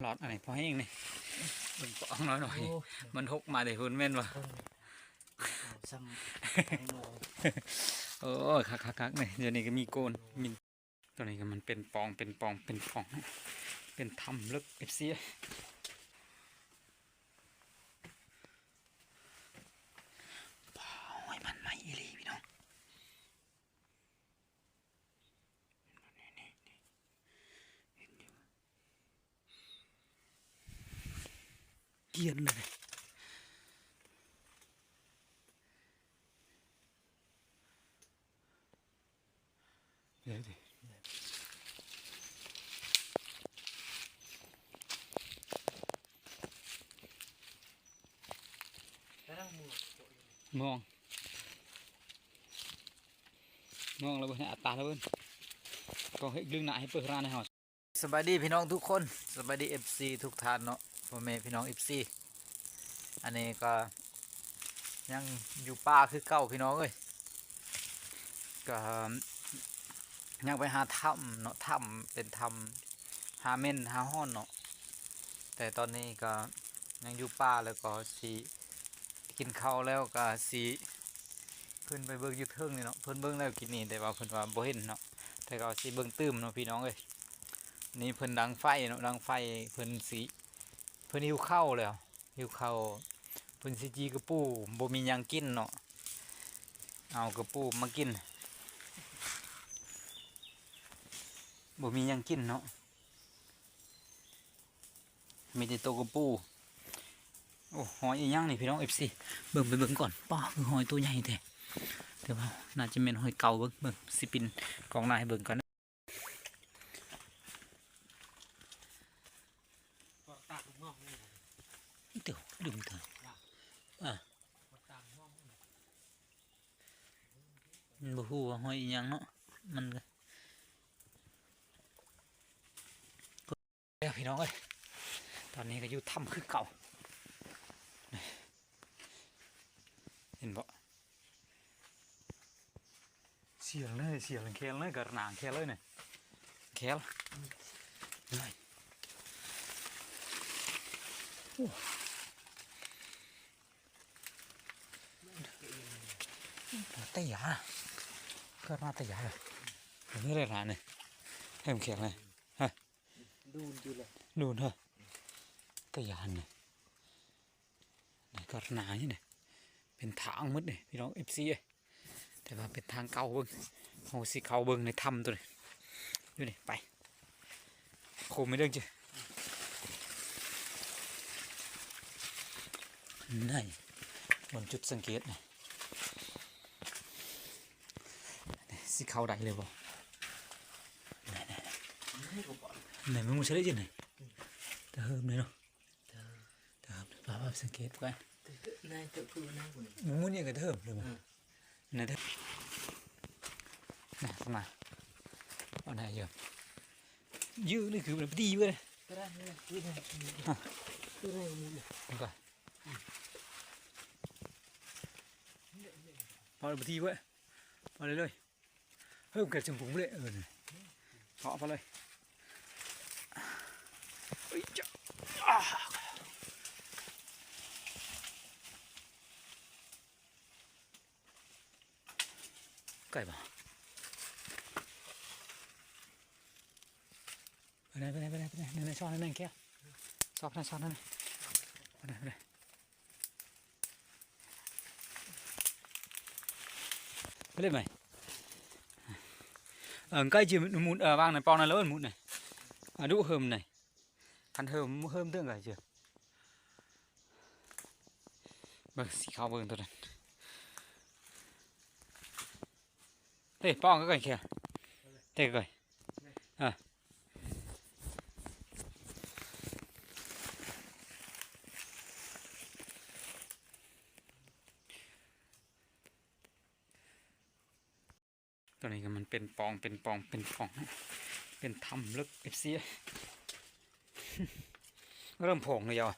หลอดอะไรพอให้เองนี่เบิ่งปองน้อยหน่อยโอ้มันหกมาแต่หุ่นแม่นวะเพิ่งเอาซ้ำแตงโมโอ้คักคักคักเนี่ยเดี๋ยวนี้ก็มีโกนมีตัวนี้ก็มันเป็นปองเป็นปองเป็นปอง เป็นถ้ำลึกเอฟซีว้าวให้มันไหมอีหลีพี่น้อง เกลียนเลยเดี๋ยวดิแล้วหมูมอง มองแล้วเบิ่งให้อัตราแล้วเบิ่งก็ให้ลึงหน้าให้เปิดร้านให้เฮาสบายดีพี่น้องทุกคน สบายดี FC ทุกท่านเนาะ พ่อแม่พี่น้อง FC อันนี้ก็ยังอยู่ป่าคือเก่าพี่น้องเอ้ยก็ยังไปหาถ้ำเนาะถ้ำเป็นถ้ำหาเม่นหาห้อนเนาะแต่ตอนนี้ก็ยังอยู่ป่าแล้วก็สีกินข้าวแล้วก็สิเพิ่นไปเบิ่งยู่เทิงนี่เนาะเพิ่นเบิ่งแล้วกินนี่แต่ว่าเพิ่นว่าบ่เห็นเนาะแต่ก็สิเบิ่งตื้มเนาะพี่น้องเอ้ยนี่เพิ่นดังไฟเนาะดังไฟเพิ่นสิเพิ่นหิวข้าวแล้วหิวข้าวเพิ่นสิจีกระปูบ่มีหยังกินเนาะเอากระปูมากินบ่มีหยังกินเนาะมีแต่ตัวกระปูโอ้หอยอีหยังนี่พี่น้องเอฟซีเบิ่งไปเบิ่งก่อนป้าคือหอยตัวใหญ่แท้แต่ว่าน่าจะเป็นหอยเก่าเบิ่งเบิ่งสิปินกองหน้าให้เบิ่งก่อนนะ ก็ตากห้องนี่ เดี๋ยวลืมเถอะอะ ก็ตากห้องนี่ มันบ่ฮู้ว่าหอยอีหยังเนาะมันก็แล้วพี่ น้องเอ้ยตอนนี้ก็อยู่ถ้ำคือเก่าเห็นบ่เสียงเลยเสียงแค่เลยกระหนางแค่เลยเนี่ยแค่เลยตะยาเกิดมาตะยาเลยนี้เลยร้านเนี่ยเห็มเขียงเลย ดูนอยู่เลยดูเถอะตะยานเนี่ยนี่ก็หนานี่เนี่ยเป็นทางมืดเนี่ยพี่น้องเอฟซีแต่ว่าเป็นทางเก่าเบิ้งโอ้สิเขาเบิ้งในถ้ำตัวนี้ดูนี่ไปโคมไม่เรื่องจ้ะนี่บนจุดสังเกตเนี่ยสิเข้าได้เลยบ่ ไหนไหนให้กูบอกไหนมึงมาใช้ได้ยังไงเติมเลยเนาะเติมป้าป้าสังเกตก่อนนายจะพูดนายคนนี้มึงมุ่นยังกับเติมเลยมั้ยไหนเติมน่ะทำไมเอาไหนเยอะยืดนี่คือ มันเว้ยก็ได้นี่คือได้คือมเลยมันก่อนพอเลยดีเว้ยพอเลยเลยเฮ้ยเกิดจมูกเลยเออเนี่ยเพาะพอเลยเอ้ยจ้ะอ่าไก่บ่ไปไหนไปไหนไปไหนไปไหนนั่นๆซ่อนนั่นๆแก้วซอกนั่นซ่อนนั่นไปไหนไปไหนไปเลยไหมเออใกล้จีมุนเออวางในปองนั่นแล้วมุน này à đu hơm này ăn hơm hơm tương rồi chưa vâng xì khao vâng thôi này Ê, bong cái cảnh kìa. Đây cái À. ตัวนี้ก็มันเป็นปองเป็นปองเป็นปอง เป็นถ้ำลึกเอฟซี เริ่มโผงเลยอะ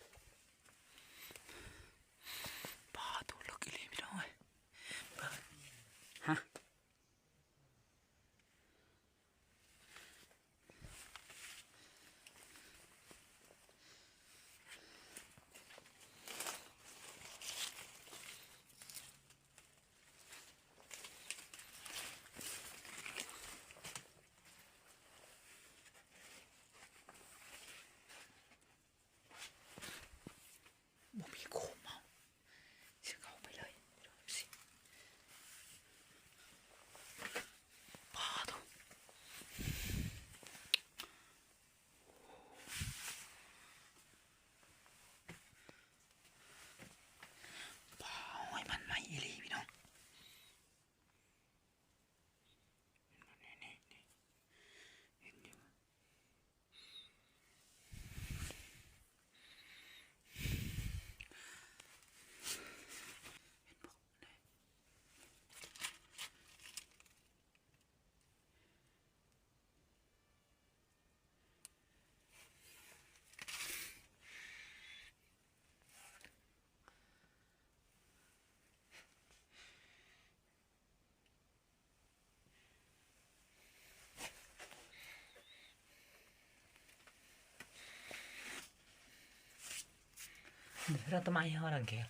เราทำไมเขาดังแค่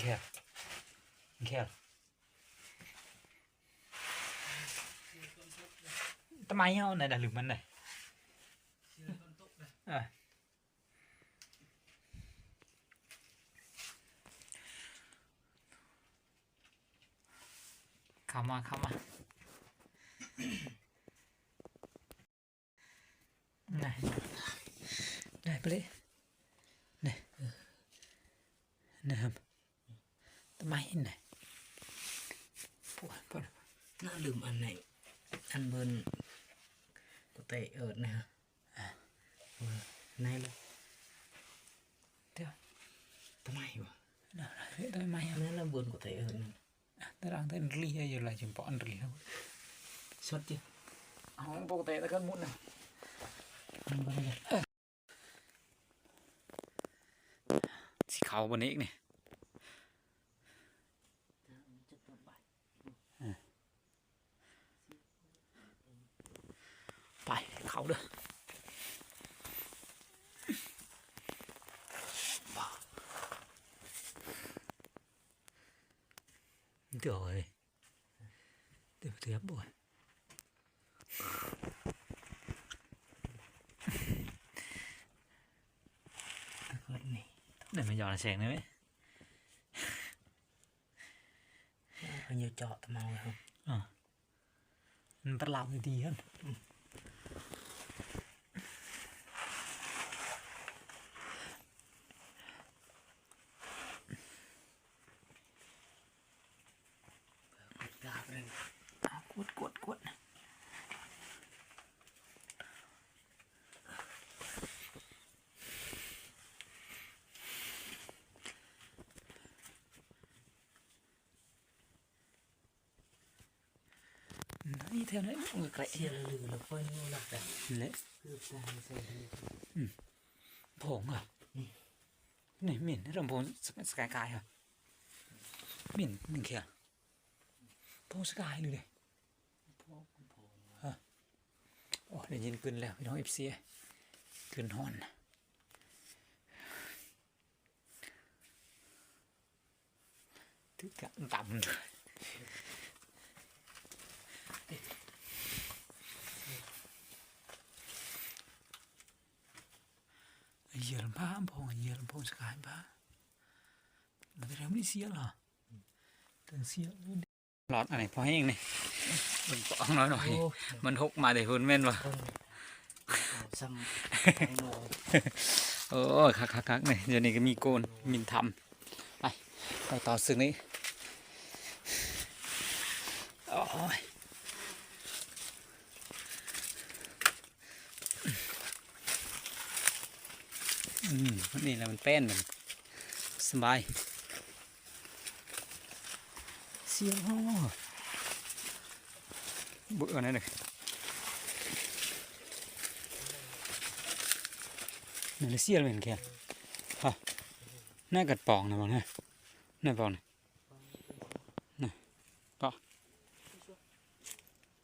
แค่แค่ทำไมเขาไหนด่าลืมมันไหนอะเข้ามาเข้ามา này này bê này này hầm tao máy này Ủa, bao nhiêu? น่าลืมอันไหนอันเบิร์นกูเตะเอิดนะฮะเออไหนเลย Tiêu. ทำไมวะ nào này vậy tao máy อัน hầm นั้นเราเบิร์นกูเตะเอิดนั่น tao đang thấy ly hay giờ lại chừng bỏ ăn ly đâu สดจิ không bộ tệ tao cân muộn nào อันเบิร์นเลย สีขาวบนนี้เนี่ยตัวใบ phải khâu được rồi tiếp tiếp rồi ตะเกิดนี่ để mà dò là sèn nữa ấy เขาเยอะเจาะตะเมาเลยครับ มันตะลาวดีๆครับ กราบเลย เอากดกดกด เท่านั้นมันไกลเสียลือแล้วก็นู่นน่ะเละคือตายใส่ผงอะนี่หมิ่นรำพงสกายกายอะหมิ่นหนึ่งเขียพงสกายเลยเลยโอ้ได้ยินกึนแล้วพี่น้องเอฟซีกึนฮอนทึงกัต่ำเลย เหยียบผ้าพงเหยียบพงสกายผ้าเราไปทำไม่เสียหรอถึงเสียหลอดอะไรพอให้เองนี่มันปองน้อยหน่อยโอ้มันหกมาแต่หุ่นแม่นวะต้นซ้ำแตงโมโอ้คักคักคักนี่เดี๋ยวนี้ก็มีโกนมินทำไปไปต่อซึ่งนี้โอ้ยอืมวั นี่แหละมันแป้นมันสบายเสียงเบื่อนั่นเลยนี่เสียงเหมือนแกฮะน่ากัดปองนะบอลนะน่าปองนะน่ะก็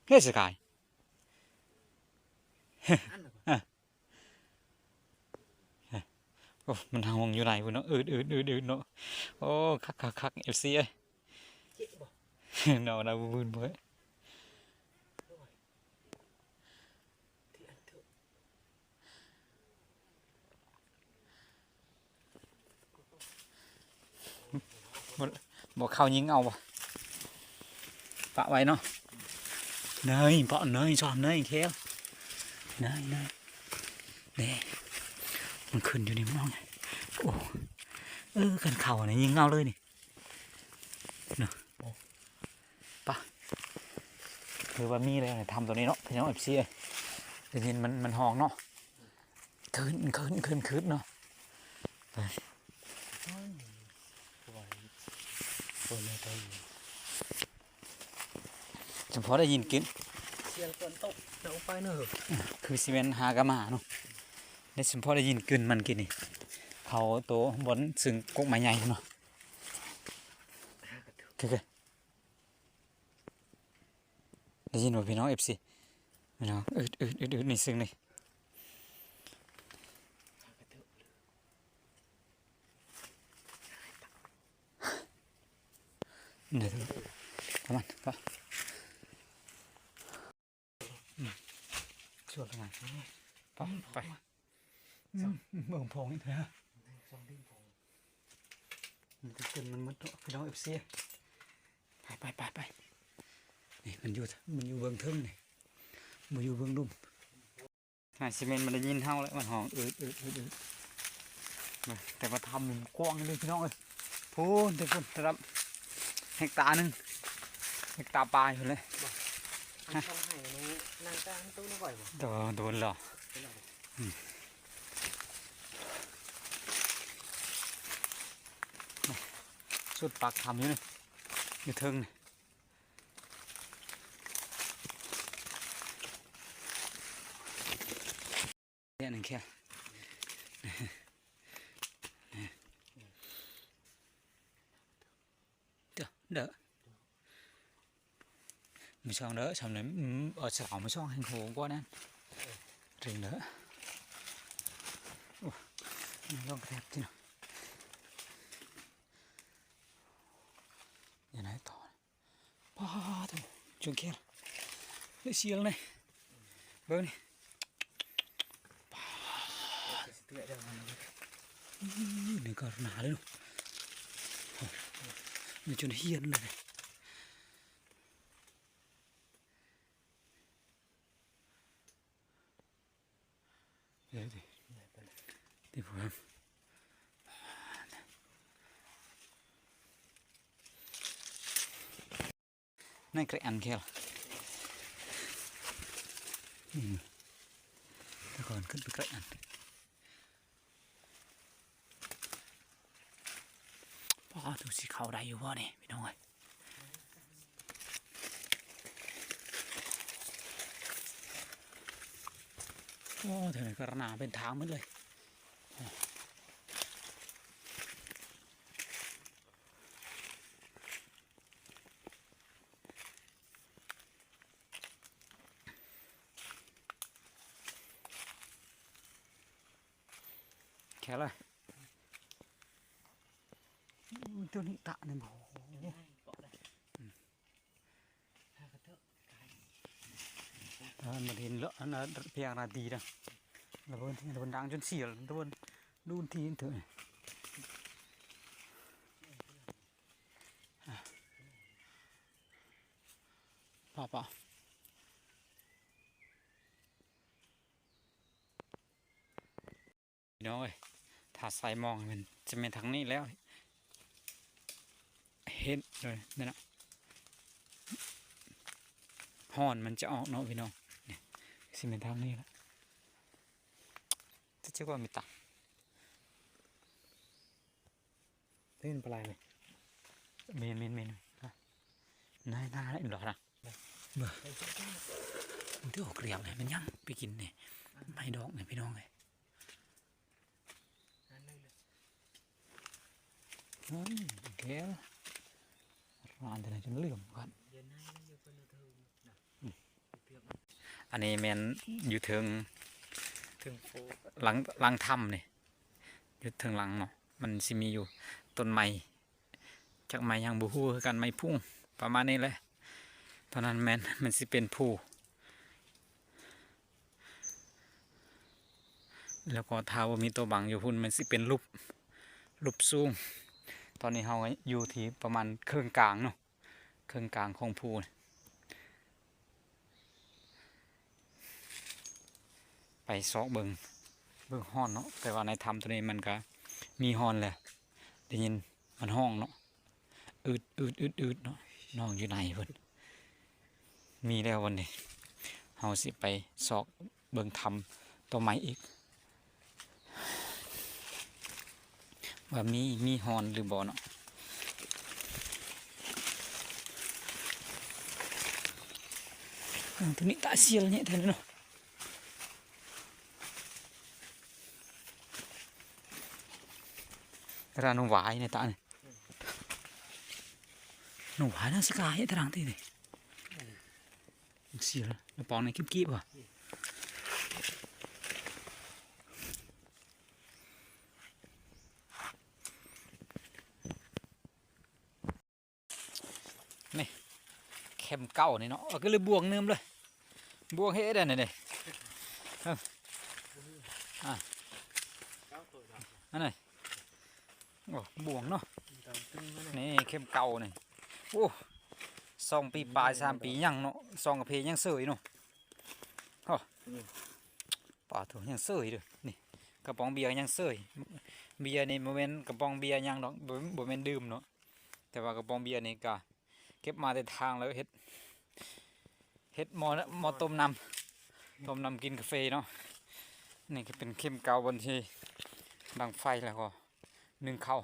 เฮ้ยสกาย xia mình kìa Hả Nè gật bỏng này bọn này Này bỏng này Này Bỏng Hết sự cài อันน่ะ Ồ, mình hàng hồng như này vừa nó ừ ừ ừ ừ nó Ô khắc khắc khắc FC ơi เจ๊บอก Nó nào vươn mới ที่อันเถอะ Bỏ khao nhính ao vào Vạ vậy nó Nơi, bọn nơi, giòm nơi khéo Nơi, nơi Nè มันขึ้นอยู่นี่มันน้องไงโอ้เออกันเข่าเนี่ยยิงเงาเลยนี่เนาะปะคือว่ามีอะไรทำตัวนี้เนาะพี่น้องเอฟซีเอ้ยได้ยินมันมันหองเนาะคืนคืนคืนคืนเนาะปล่อยปล่อยไม่ได้อยู่เฉพาะได้ยินกินเสียงฝนตกเดี๋ยวไปเนอะคือซีเมนหากะมาเนาะ ได้สมพอได้ยินกึนมันกินนี่เขาโตบนซึ่งกุ้งไม้ใหญ่เนาะคือได้ยินว่าพี่น้องเอฟซีพี่น้องอืดอืดอืดอืดนี่ซึ่งนี่เดี๋ยวทำมันก็ชวนไปไหนไป เมืองพงนี่เถอะสองดิ้นผมมันจะขึ้นมันมุดพี่น้องเอฟซีไปไปไปไปนี่มันอยู่มันอยู่เบื้องทึ่งนี่มันอยู่เบื้องลุ่มหาซีเมนต์มันได้ยินเท่าแล้วมันห้องอืดอืดอืดอืดมาแต่มาทำมันกว้างเลยพี่น้องเอ้ยพูนแต่พูนระดับเฮกตาร์หนึ่งเฮกตาร์ปลายอยู่เลยอันช่องให้นู้นางกลางตู้นี่บ่อยบ่โดนโดนหรอ สุดปากทำอยู่นี่อยู่เทิงนี่เนี่ยหนึ่งแค่เดี๋ยวเด้อไม่ช่องเด้อช่องไหนอืม ở sảo ไม่ช่อง hành hồ quá nè rình nữa Ủa, này lon đẹp chứ nào nhà này to ba thôi chuồng kia lấy xiên này bơ này เตือนเดี๋ยวมันนี่ก็หนาเลยลูกนี่จนเฮียนเลย เดี๋ยวดิที่ผม นั่นกระอันแค่ละนี่แต่ก่อนขึ้นไปกระอันพ่อดูสิเขาได้อยู่บ่เนี่ยพี่น้องเอ้ยโอ้เถอะกระนาเป็นทางหมันเลยแค่เลยอุ้ยตัวนี้ตะเนี่ยโอ้โห เกาะได้ถ้ากระเทอะกาย เออมันเห็น เพียงนาทีนะแล้วนที่บนดังจนเสียแล้วบนดูนทีนเถอะอะป่าป่าน้องเอ้ยถ้าใส่มองมันจะเป็นทางนี้แล้ว เห็นเลยนั่นนะหอนมันจะออกเนาะพี่น้อง เนี่ยสิเป็นทางนี้ละจะเชื่อว่ามีตักเล่นปลายเลยเมนเมนเมนนะนายนา อันนี้แมนอยู่เทิงถึงโฟหลังหลังถ้ำเนี่ยอยู่เทิงหลังเนาะมันสิมีอยู่ต้นไม้จากไม้ยังบูฮู้คือกันไม้พุ่งประมาณนี้เลยตอนนั้นแมนมันสิเป็นผู้แล้วก็ท้าว่ามีตัวบังอยู่พุ่นมันสิเป็นรูปรูปสูง ตอนนี้เราอยู่ที่ประมาณเครื่องกลางเนาะเครื่องกลางของภูน่ะ ไปซอกเบิงเบิงห้อนเนาะแต่ว่าในถ้ำตัวนี้มันก็มีห้อนแหละได้ยินมันห้องเนาะอืดอืดอืดอืดเนาะน้องอยู่ไหนเพิ่นมีแล้ววันนี้เฮาสิไปซอกเบิงถ้ำตัวใหม่อีก ว่ามีมีฮอนหรือบ่เนาะตัวนี้ตาเสียลเนี่ยแทนเนาะ ร้านหนูหวายเนี่ยตาเนี่ยหนูหวายน่าสกายตารางที่นี่เสียล โอ้บวงเนาะตอนตึ้งมานี่เข้มเก่านี่โอ้สองปีปลายสามปียังเนาะสองกระเพยยังเสยเนาะฮะป่าถูยังเสยเด้อนี่กระป๋องเบียร์ยังเสยเบียร์นี่โมเมนกระป๋องเบียร์ยังดอกบ่บ่แม่นดื่มเนาะแต่ว่ากระป๋องเบียร์นี่ก็เก็บมาแต่ทางแล้วเฮ็ดเฮ็ดหมอหมอต้มน้ำต้มน้ำกินกาแฟเนาะนี่ก็เป็นเข้มเก่าบนที่ดังไฟแล้วก็ นึ่งข้าว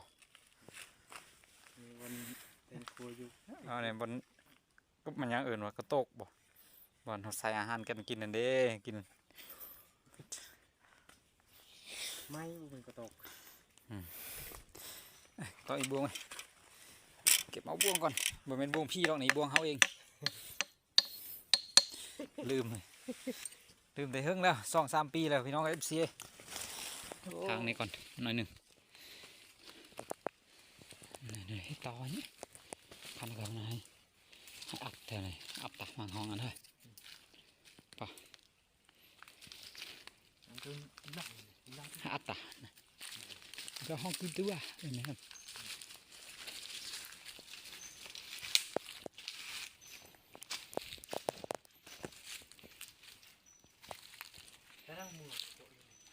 วันเป็นครัวอยู่เอาเนี่ยบนก็มันยังเอื่นว่ากระโตกบ่บอนเขาใส่อาหารกันกินนั่นเด้กินไม่เป็นกระตกต่ออีบวงไว้เก็บเอาบวงก่อนบ่เป็นบวงพี่หรอกนี่บวงเขาเอง ลืมเลยลืมแต่เฮิงแล้วสองสามปีแล้วพี่น้องเอฟซีทางนี้ก่อนหน่อยหนึ่ง นี่ๆให้ต่ออย่างนี้พันกันนะให้ให้อัพแถวไหนอัพตักมังห้องกันเถอะอันตึ้งลักลักให้อัพตักห้องขึ้นตัวเห็นไหมครับ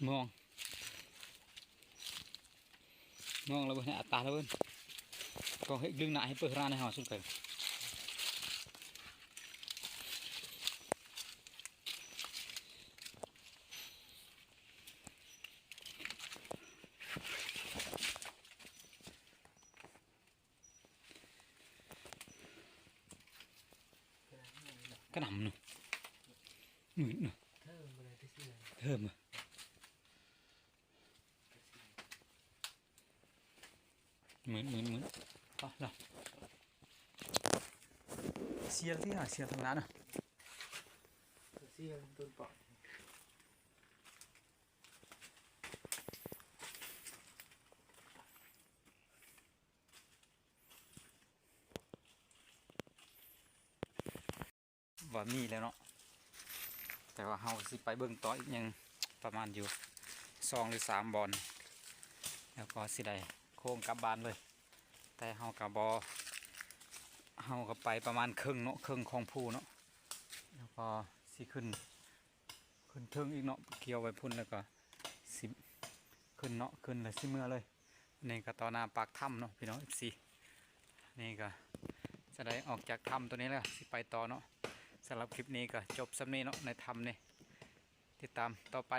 มองมองแล้วเบิ่งให้อัตตาแล้วเบิ่ง ก็ให้ดึงหน้าให้เปิดร้านให้เฮาสุดไปก็นำหนึ่งหมื่นหนึ่ง เธอมาเลยที่เสื้อ เพิ่มอะหมื่นหมื่นหมื่นเอาละ เสียที่หนเสียทางนั้นอะเสื้อต้นปอกว่ามีแล้วเนาะแต่ว่าเฮาสิไปเบิ่งต่ออีกยังประมาณอยู่สองหรือสามบอลแล้วก็สิได้โค้งกลับบ้านเลย แต่เฮากับบอ เฮาก็ไปประมาณครึ่งเนาะครึ่งของผู้เนาะแล้วก็สิขึ้น ขึ้นเทิงอีกเนาะเกี่ยวไปพุ่นแล้วก็สิขึ้นเนาะขึ้นเลยสิเมื่อเลยนี่ก็ต่อหน้าปากถ้ำเนาะพี่น้องอีกสี่นี่ก็จะได้ออกจากถ้ำตัวนี้แล้วสิไปต่อเนาะสำหรับคลิปนี้ก็จบสำนี้เนาะในถ้ำนี่ติดตามต่อไป